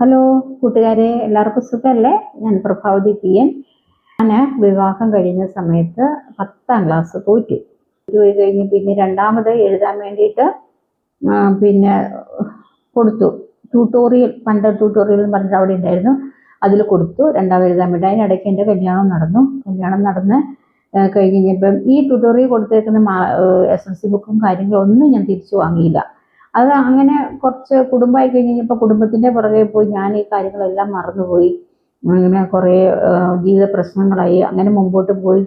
Hello കൂട്ടുകാരെ എല്ലാവർക്കും സുഖമല്ലേ ഞാൻ പ്രഭാവതി പി എൻ. ഞാൻ വിവാഹം കഴിഞ്ഞ സമയത്ത് പത്താം ക്ലാസ് തോറ്റു പോയി കഴിഞ്ഞ് പിന്നെ രണ്ടാമത് എഴുതാൻ വേണ്ടിയിട്ട് പിന്നെ കൊടുത്തു. ട്യൂട്ടോറിയൽ പണ്ട് ട്യൂട്ടോറിയൽ എന്ന് പറഞ്ഞിട്ട് അവിടെ ഉണ്ടായിരുന്നു. അതിൽ കൊടുത്തു. രണ്ടാമത് എഴുതാൻ വേണ്ടി അതിനിടയ്ക്ക് എന്റെ കല്യാണം നടന്നു. കല്യാണം നടന്ന് കഴിഞ്ഞപ്പം ഈ ട്യൂട്ടോറിയൽ കൊടുത്തേക്കുന്ന എസ് എൽ സി ബുക്കും കാര്യങ്ങളും ഒന്നും ഞാൻ തിരിച്ചു വാങ്ങിയില്ല. അത് അങ്ങനെ കുറച്ച് കുടുംബമായി കഴിഞ്ഞ് കഴിഞ്ഞപ്പോൾ കുടുംബത്തിന്റെ പുറകെ പോയി ഞാൻ ഈ കാര്യങ്ങളെല്ലാം മറന്നുപോയി. അങ്ങനെ കുറേ ജീവിത പ്രശ്നങ്ങളായി. അങ്ങനെ മുമ്പോട്ട് പോയി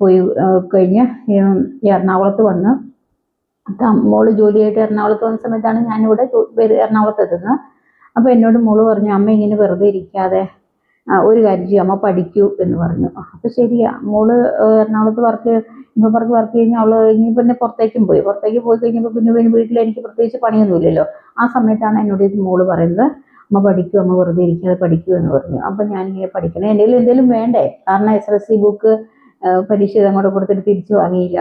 പോയി- കഴിഞ്ഞ് എറണാകുളത്ത് വന്ന്. മോൾ ജോലിയായിട്ട് എറണാകുളത്ത് വന്ന സമയത്താണ് ഞാനിവിടെ എറണാകുളത്ത് എത്തുന്നത്. അപ്പോൾ എന്നോട് മോൾ പറഞ്ഞു അമ്മ ഇങ്ങനെ വെറുതെ ഇരിക്കാതെ ഒരു കാര്യം ചെയ്യും. അമ്മ പഠിക്കൂ എന്ന് പറഞ്ഞു. അപ്പോൾ ശരിയാ. മോൾ എറണാകുളത്ത് വർക്ക് ഇപ്പോൾ വർക്ക് വർക്ക് കഴിഞ്ഞാൽ അവൾ കഴിഞ്ഞ് പിന്നെ പുറത്തേക്കും പോയി. പുറത്തേക്ക് പോയി കഴിഞ്ഞപ്പോൾ പിന്നെ പിന്നെ വീട്ടിൽ എനിക്ക് പ്രത്യേകിച്ച് പണിയൊന്നുമില്ലല്ലോ. ആ സമയത്താണ് എന്നോട് ഇത് മോൾ പറയുന്നത്. അമ്മ പഠിക്കും അമ്മ വെറുതെ ഇരിക്കാതെ പഠിക്കൂ എന്ന് പറഞ്ഞു. അപ്പം ഞാൻ ഇങ്ങനെ പഠിക്കണേ. എന്തെങ്കിലും എന്തെങ്കിലും വേണ്ടേ? കാരണം എസ് എൽ സി ബുക്ക് പരീക്ഷ അങ്ങോട്ട് കൊടുത്തിട്ട് തിരിച്ചു വാങ്ങിയില്ല.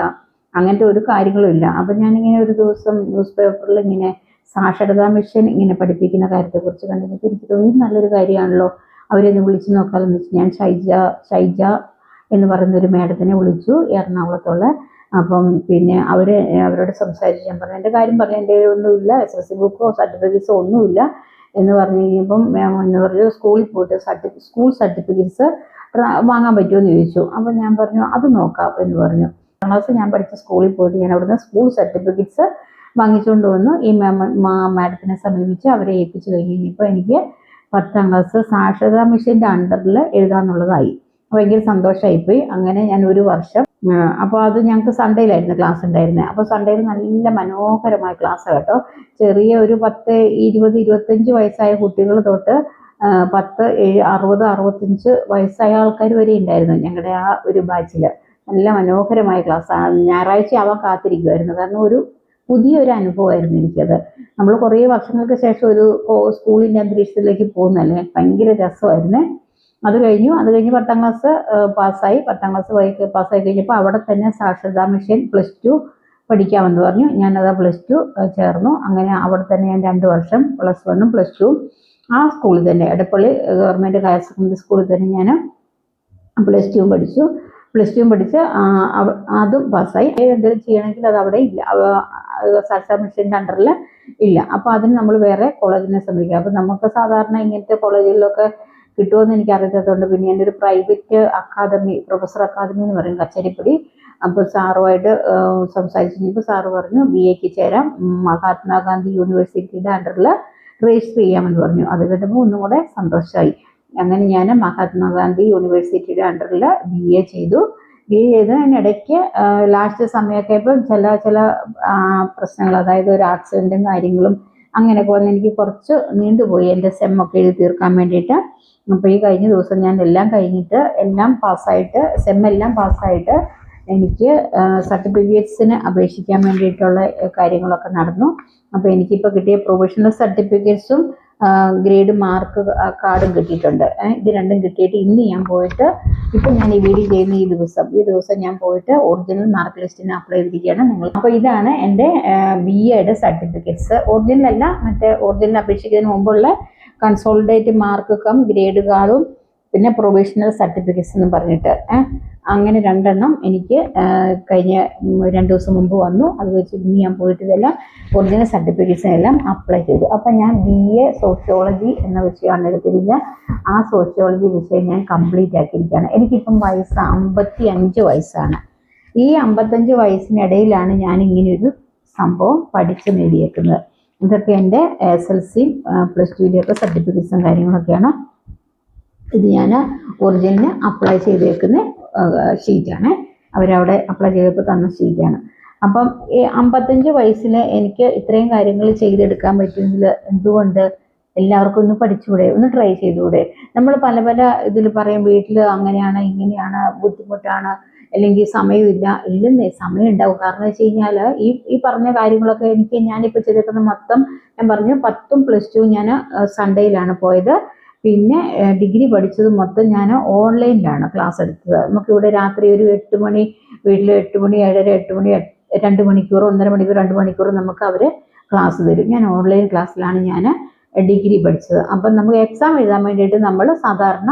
അങ്ങനത്തെ ഒരു കാര്യങ്ങളും ഇല്ല. അപ്പം ഞാനിങ്ങനെ ഒരു ദിവസം ന്യൂസ് പേപ്പറിൽ ഇങ്ങനെ സാക്ഷരതാ മിഷൻ ഇങ്ങനെ പഠിപ്പിക്കുന്ന കാര്യത്തെക്കുറിച്ച് കണ്ടിട്ട് എനിക്ക് തോന്നി നല്ലൊരു കാര്യമാണല്ലോ. അവരെ ഒന്ന് വിളിച്ചു നോക്കാമെന്ന് വെച്ച് ഞാൻ ഷൈജ ഷൈജ എന്ന് പറയുന്ന ഒരു മേഡത്തിനെ വിളിച്ചു എറണാകുളത്തുള്ള. അപ്പം പിന്നെ അവർ അവരോട് സംസാരിച്ച്. ഞാൻ പറഞ്ഞു എന്റെ കാര്യം പറഞ്ഞു എന്റെ ഒന്നുമില്ല. എസ് എസ് സി ബുക്കോ സർട്ടിഫിക്കറ്റ്സോ ഒന്നുമില്ല. എന്ന് പറഞ്ഞു കഴിഞ്ഞപ്പം എന്ന് പറഞ്ഞു സ്കൂളിൽ പോയിട്ട് സർട്ടിഫി സ്കൂൾ സർട്ടിഫിക്കറ്റ്സ് വാങ്ങാൻ പറ്റുമോ? എന്ന് ചോദിച്ചു. അപ്പം ഞാൻ പറഞ്ഞു അത് നോക്കാം. എന്ന് പറഞ്ഞു. ക്ലാസ് ഞാൻ പഠിച്ച സ്കൂളിൽ പോയിട്ട് ഞാൻ അവിടുന്ന് സ്കൂൾ സർട്ടിഫിക്കറ്റ്സ് വാങ്ങിച്ചുകൊണ്ട് വന്നു. ഈ മാഡത്തിനെ സമീപിച്ച് അവരെ ഏൽപ്പിച്ചു കഴിഞ്ഞ് കഴിഞ്ഞപ്പോൾ എനിക്ക് പത്താം ക്ലാസ് സാക്ഷരതാ മിഷന്റെ അണ്ടറിൽ എഴുതാന്നുള്ളതായി. ഭയങ്കര സന്തോഷമായിപ്പോയി അങ്ങനെ ഞാൻ ഒരു വർഷം അപ്പോൾ അത് ഞങ്ങൾക്ക് സൺഡേയിലായിരുന്നു ക്ലാസ് ഉണ്ടായിരുന്നത് അപ്പോൾ സൺഡേയിൽ നല്ല മനോഹരമായ ക്ലാസ് കേട്ടോ. ചെറിയ ഒരു പത്ത് ഇരുപത് ഇരുപത്തഞ്ച് വയസ്സായ കുട്ടികൾ തൊട്ട് പത്ത് ഏഴ് അറുപത് അറുപത്തഞ്ച് വയസ്സായ ആൾക്കാർ വരെ ഉണ്ടായിരുന്നു ഞങ്ങളുടെ ആ ഒരു ബാച്ചിൽ നല്ല മനോഹരമായ ക്ലാസ്സാണ് ഞായറാഴ്ച അവ കാത്തിരിക്കുമായിരുന്നു കാരണം ഒരു പുതിയൊരു അനുഭവമായിരുന്നു എനിക്കത്. നമ്മൾ കുറേ വർഷങ്ങൾക്ക് ശേഷം ഒരു സ്കൂളിന്റെ അന്തരീക്ഷത്തിലേക്ക് പോകുന്നല്ലേ ഭയങ്കര രസമായിരുന്നേ. അത് കഴിഞ്ഞു. അത് കഴിഞ്ഞ് പത്താം ക്ലാസ് പാസ്സായി. പത്താം ക്ലാസ് പാസ്സായി കഴിഞ്ഞപ്പോൾ അവിടെ തന്നെ സാക്ഷരതാ മിഷൻ പ്ലസ് ടു പഠിക്കാമെന്ന് പറഞ്ഞു. ഞാനത് പ്ലസ് ടു ചേർന്നു. അങ്ങനെ അവിടെ തന്നെ ഞാൻ രണ്ട് വർഷം പ്ലസ് വണ്ണും പ്ലസ് ടു ആ സ്കൂളിൽ തന്നെ എടപ്പള്ളി ഗവൺമെന്റ് ഹയർ സെക്കൻഡറി സ്കൂളിൽ തന്നെ ഞാൻ പ്ലസ് ടുവും പഠിച്ചു. പ്ലസ് ടുവും പഠിച്ച് അതും പാസ്സായി. എന്തെങ്കിലും ചെയ്യണമെങ്കിൽ അത് അവിടെ ഇല്ല. സാക്ഷാ മിഷന്റെ അണ്ടറിൽ ഇല്ല. അപ്പോൾ അതിന് നമ്മൾ വേറെ കോളേജിനെ സമീപിക്കുക അപ്പോൾ നമുക്ക് സാധാരണ ഇങ്ങനത്തെ കോളേജുകളിലൊക്കെ കിട്ടുമെന്ന് എനിക്ക് അറിയാത്തതുകൊണ്ട് പിന്നെ എന്റെ ഒരു പ്രൈവറ്റ് അക്കാദമി പ്രൊഫസർ അക്കാദമി എന്ന് പറയും കച്ചേരിപ്പടി. അപ്പോൾ സാറുമായിട്ട് സംസാരിച്ച് കഴിഞ്ഞപ്പോൾ സാറ് പറഞ്ഞു ബി എക്ക് ചേരാം. മഹാത്മാഗാന്ധി യൂണിവേഴ്സിറ്റിയുടെ അണ്ടറിൽ രജിസ്റ്റർ ചെയ്യാമെന്ന് പറഞ്ഞു. അത് കേട്ടപ്പോൾ ഒന്നും കൂടെ സന്തോഷമായി അങ്ങനെ ഞാൻ മഹാത്മാഗാന്ധി യൂണിവേഴ്സിറ്റിയുടെ അണ്ടറിൽ ബി എ ചെയ്തു. ബി എ ചെയ്ത് അതിനിടയ്ക്ക് ലാസ്റ്റ് സമയമൊക്കെ ആയപ്പോൾ ചില ചില പ്രശ്നങ്ങൾ അതായത് ഒരു ആക്സിഡന്റും കാര്യങ്ങളും അങ്ങനെയൊക്കെ പോകുന്ന എനിക്ക് കുറച്ച് നീണ്ടുപോയി എന്റെ സെമ്മൊക്കെ എഴുതി തീർക്കാൻ വേണ്ടിയിട്ട്. അപ്പോൾ ഈ കഴിഞ്ഞ ദിവസം ഞാൻ എല്ലാം കഴിഞ്ഞിട്ട് എല്ലാം പാസ്സായിട്ട് സെം എല്ലാം പാസ്സായിട്ട് എനിക്ക് സർട്ടിഫിക്കറ്റ്സിന് അപേക്ഷിക്കാൻ വേണ്ടിയിട്ടുള്ള കാര്യങ്ങളൊക്കെ നടന്നു. അപ്പോൾ എനിക്കിപ്പോൾ കിട്ടിയ പ്രൊഫഷണൽ സർട്ടിഫിക്കറ്റ്സും ഗ്രേഡ് മാർക്ക് കാർഡും കിട്ടിയിട്ടുണ്ട്. ഇത് രണ്ടും കിട്ടിയിട്ട് ഇന്ന് ഞാൻ പോയിട്ട് ഇപ്പം ഞാൻ ഈ വീഡിയോ ചെയ്യുന്ന ഈ ദിവസം ഈ ദിവസം ഞാൻ പോയിട്ട് ഒറിജിനൽ മാർക്ക് ലിസ്റ്റിന് അപ്ലൈ ചെയ്തിരിക്കുകയാണ് നിങ്ങൾ. അപ്പോൾ ഇതാണ് എന്റെ ബി എയുടെ സർട്ടിഫിക്കറ്റ്സ് ഒറിജിനൽ അല്ല മറ്റേ ഒറിജിനൽ അപേക്ഷിക്കുന്നതിന് മുമ്പുള്ള കൺസോളിഡേറ്റ് മാർക്ക് കം ഗ്രേഡ് കാർഡും പിന്നെ പ്രൊവിഷണൽ സർട്ടിഫിക്കറ്റ്സ് എന്ന് പറഞ്ഞിട്ട് അങ്ങനെ രണ്ടെണ്ണം എനിക്ക് കഴിഞ്ഞ രണ്ട് ദിവസം മുമ്പ് വന്നു. അത് വെച്ച് ഇനി ഞാൻ പോയിട്ട് ഇതെല്ലാം ഒറിജിനൽ സർട്ടിഫിക്കറ്റ്സിനെല്ലാം അപ്ലൈ ചെയ്തു. അപ്പം ഞാൻ ബി എ സോഷ്യോളജി എന്ന വിഷയമാണ് എടുത്തിരിക്കുന്നത് ആ സോഷ്യോളജി വിഷയം ഞാൻ കംപ്ലീറ്റ് ആക്കിയിരിക്കുകയാണ്. എനിക്കിപ്പം വയസ്സ് അമ്പത്തി അഞ്ച് വയസ്സാണ്. ഈ അമ്പത്തഞ്ച് വയസ്സിനിടയിലാണ് ഞാൻ ഇങ്ങനെയൊരു സംഭവം പഠിച്ച് നേടിയേക്കുന്നത്. ഇതൊക്കെ എന്റെ എസ് എൽ സിയും പ്ലസ് ടുവിന്റെയൊക്കെ സർട്ടിഫിക്കറ്റ്സും കാര്യങ്ങളൊക്കെയാണ്. ഇത് ഞാൻ ഒറിജിനലിന് അപ്ലൈ ചെയ്തേക്കുന്ന ഷീറ്റാണ് അവരവിടെ അപ്ലൈ ചെയ്തപ്പോൾ തന്ന ഷീറ്റാണ് അപ്പം ഈ അമ്പത്തഞ്ച് വയസ്സിൽ എനിക്ക് ഇത്രയും കാര്യങ്ങൾ ചെയ്തെടുക്കാൻ പറ്റുമെങ്കിൽ എന്തുകൊണ്ട് എല്ലാവർക്കും ഒന്ന് പഠിച്ചുകൂടെ? ഒന്ന് ട്രൈ ചെയ്തുകൂടെ? നമ്മൾ പല പല ഇതിൽ പറയും വീട്ടിൽ അങ്ങനെയാണ് ഇങ്ങനെയാണ് ബുദ്ധിമുട്ടാണ് അല്ലെങ്കിൽ സമയമില്ല. ഇല്ലെന്നേ സമയം ഉണ്ടാവും. കാരണം വെച്ച് കഴിഞ്ഞാൽ ഈ ഈ പറഞ്ഞ കാര്യങ്ങളൊക്കെ എനിക്ക് ഞാനിപ്പോൾ ചെയ്തേക്കുന്ന മൊത്തം ഞാൻ പറഞ്ഞു പത്തും പ്ലസ് ടു ഞാൻ സൺഡേയിലാണ് പോയത്. പിന്നെ ഡിഗ്രി പഠിച്ചത് മൊത്തം ഞാൻ ഓൺലൈനിലാണ് ക്ലാസ് എടുത്തത്. നമുക്ക് ഇവിടെ രാത്രി ഒരു എട്ട് മണി വീട്ടിൽ എട്ട് മണി ഏഴര എട്ട് മണി രണ്ട് മണിക്കൂർ ഒന്നര മണിക്കൂർ രണ്ട് മണിക്കൂർ നമുക്ക് അവർ ക്ലാസ് തരും. ഞാൻ ഓൺലൈൻ ക്ലാസ്സിലാണ് ഞാൻ ഡിഗ്രി പഠിച്ചത്. അപ്പം നമുക്ക് എക്സാം എഴുതാൻ വേണ്ടിയിട്ട് നമ്മൾ സാധാരണ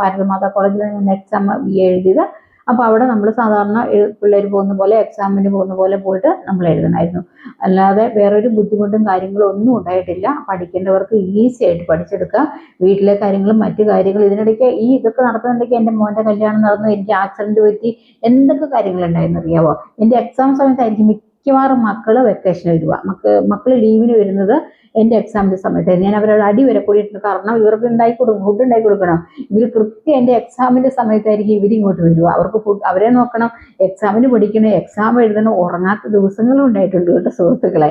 ഭാരതമാതാ കോളേജിൽ നിന്ന് എക്സാം എഴുതിയത് അപ്പോൾ അവിടെ നമ്മൾ സാധാരണ പിള്ളേർ പോകുന്ന പോലെ എക്സാമിന് പോകുന്ന പോലെ പോയിട്ട് നമ്മൾ എഴുതണമായിരുന്നു അല്ലാതെ വേറൊരു ബുദ്ധിമുട്ടും കാര്യങ്ങളും ഒന്നും ഉണ്ടായിട്ടില്ല. പഠിക്കേണ്ടവർക്ക് ഈസി ആയിട്ട് പഠിച്ചെടുക്കാം വീട്ടിലെ കാര്യങ്ങളും മറ്റു കാര്യങ്ങളും ഇതിനിടയ്ക്ക് ഈ ഇതൊക്കെ നടത്തുന്നുണ്ടെങ്കിൽ എന്റെ മോന്റെ കല്യാണം നടന്നു എനിക്ക് ആക്സിഡന്റ് പറ്റി എന്തൊക്കെ കാര്യങ്ങളുണ്ടായിരുന്നു അറിയാവോ? എന്റെ എക്സാം സമയത്തായിരിക്കും മിക്കവാറും മക്കൾ വെക്കേഷൻ വരിക മക്ക മക്കൾ ലീവിന് വരുന്നത് എന്റെ എക്സാമിന്റെ സമയത്തായിരുന്നു. ഞാൻ അവരോട് അടി വരെ കൂടിയിട്ടുണ്ട്. കാരണം ഇവർക്ക് ഉണ്ടാക്കി കൊടുക്കും ഫുഡ് ഉണ്ടാക്കി കൊടുക്കണം. ഇവർ കൃത്യം എന്റെ എക്സാമിന്റെ സമയത്തായിരിക്കും ഇവർ ഇങ്ങോട്ട് വരിക. അവർക്ക് ഫുഡ് അവരെ നോക്കണം. എക്സാമിന് പഠിക്കണം. എക്സാം എഴുതണം. ഉറങ്ങാത്ത ദിവസങ്ങളും ഉണ്ടായിട്ടുണ്ട് കേട്ടോ സുഹൃത്തുക്കളെ.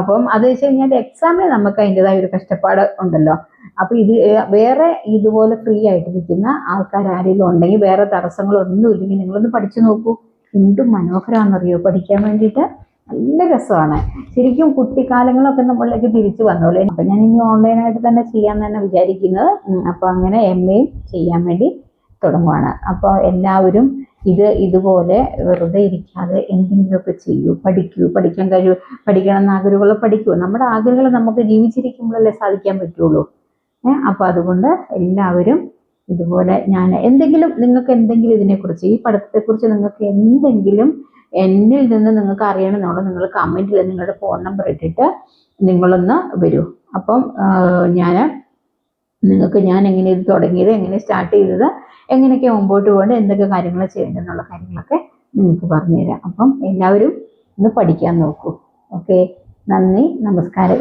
അപ്പം അത് വെച്ച് കഴിഞ്ഞാൽ എക്സാമിന് നമുക്ക് അതിന്റെതായ ഒരു കഷ്ടപ്പാട് ഉണ്ടല്ലോ. അപ്പൊ ഇത് വേറെ ഇതുപോലെ ഫ്രീ ആയിട്ട് നിൽക്കുന്ന ആൾക്കാർ ആരെങ്കിലും ഉണ്ടെങ്കിൽ വേറെ തടസ്സങ്ങളൊന്നും ഇല്ലെങ്കിൽ നിങ്ങളൊന്ന് പഠിച്ചു നോക്കൂ. എന്തും മനോഹരമാണെന്നറിയോ? പഠിക്കാൻ വേണ്ടിയിട്ട് നല്ല രസമാണ്. ശരിക്കും കുട്ടിക്കാലങ്ങളൊക്കെ നമ്മളിലേക്ക് തിരിച്ചു വന്നോളേ. അപ്പൊ ഞാൻ ഇനി ഓൺലൈനായിട്ട് തന്നെ ചെയ്യാൻ തന്നെ വിചാരിക്കുന്നത്. ഉം, അപ്പൊ അങ്ങനെ എം എയും ചെയ്യാൻ വേണ്ടി തുടങ്ങുവാണ്. അപ്പോൾ എല്ലാവരും ഇത് ഇതുപോലെ വെറുതെ ഇരിക്കാതെ എന്തെങ്കിലുമൊക്കെ ചെയ്യൂ പഠിക്കൂ പഠിക്കാൻ കഴിയൂ പഠിക്കണം എന്ന ആഗ്രഹങ്ങൾ പഠിക്കൂ. നമ്മുടെ ആഗ്രഹങ്ങൾ നമുക്ക് ജീവിച്ചിരിക്കുമ്പോഴല്ലേ സാധിക്കാൻ പറ്റുള്ളൂ. ഏഹ് അപ്പൊ അതുകൊണ്ട് എല്ലാവരും ഇതുപോലെ ഞാൻ എന്തെങ്കിലും നിങ്ങൾക്ക് എന്തെങ്കിലും ഇതിനെക്കുറിച്ച് ഈ പഠിത്തത്തെക്കുറിച്ച് നിങ്ങൾക്ക് എന്തെങ്കിലും എന്നിൽ നിന്ന് നിങ്ങൾക്ക് അറിയണമെന്നുള്ള നിങ്ങൾ കമന്റിൽ നിങ്ങളുടെ ഫോൺ നമ്പർ ഇട്ടിട്ട് നിങ്ങളൊന്ന് വരൂ. അപ്പം ഞാൻ നിങ്ങൾക്ക് ഞാൻ എങ്ങനെ ഇത് തുടങ്ങിയത് എങ്ങനെ സ്റ്റാർട്ട് ചെയ്തത് എങ്ങനെയൊക്കെ മുമ്പോട്ട് പോകേണ്ടത് എന്തൊക്കെ കാര്യങ്ങൾ ചെയ്യേണ്ടതെന്നുള്ള കാര്യങ്ങളൊക്കെ നിങ്ങൾക്ക് പറഞ്ഞുതരാം. അപ്പം എല്ലാവരും ഒന്ന് പഠിക്കാൻ നോക്കൂ. ഓക്കെ നന്ദി നമസ്കാരം.